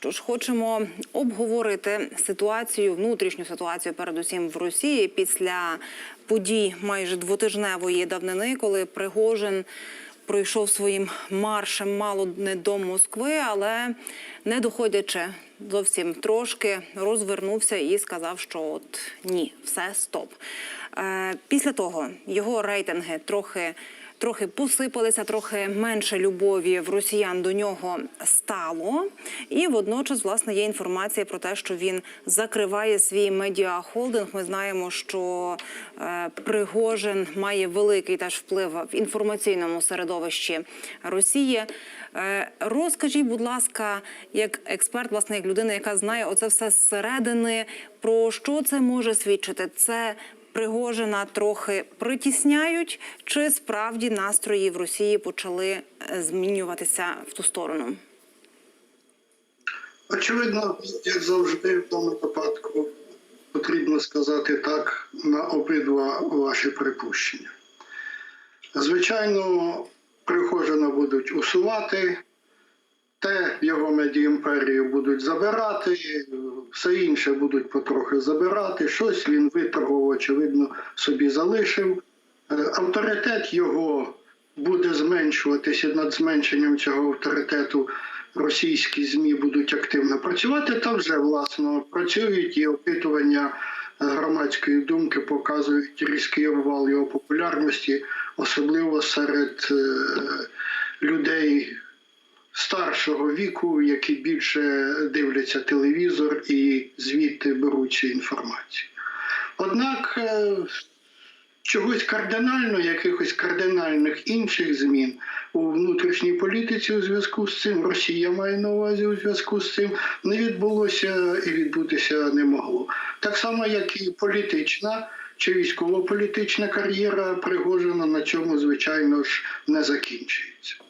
Що ж, хочемо обговорити ситуацію, внутрішню ситуацію, передусім в Росії після подій майже двотижневої давнини, коли Пригожин пройшов своїм маршем мало не до Москви, але не доходячи зовсім трошки, розвернувся і сказав, що от ні, все стоп. Е, після того його рейтинги трохи. Трохи посипалися, трохи менше любові в росіян до нього стало. І водночас, власне, є інформація про те, що він закриває свій медіахолдинг. Ми знаємо, що е, Пригожин має великий теж вплив в інформаційному середовищі Росії. Е, розкажіть, будь ласка, як експерт, власне, як людина, яка знає оце все зсередини, про що це може свідчити? Це Пригожина трохи притісняють, чи справді настрої в Росії почали е, змінюватися в ту сторону? Очевидно, як завжди, в тому випадку потрібно сказати так на обидва ваші припущення. Звичайно, Пригожина будуть усувати, те його медіаімперію будуть забирати, все інше будуть потрохи забирати. Щось він виторгував, очевидно, собі залишив. Е, Авторитет його буде зменшуватися над зменшенням цього авторитету. Російські ЗМІ будуть активно працювати, та вже власно працюють і опитування е, громадської думки показують різкий обвал його популярності, особливо серед е, людей старшого віку, які більше дивляться телевізор і звідти беруть цю інформацію. Однак е, чогось кардинально, якихось кардинальних інших змін у внутрішній політиці у зв'язку з цим, Росія має на увазі у зв'язку з цим, не відбулося і відбутися не могло. Так само, як і політична чи військово-політична кар'єра Пригожина на цьому, звичайно ж, не закінчується.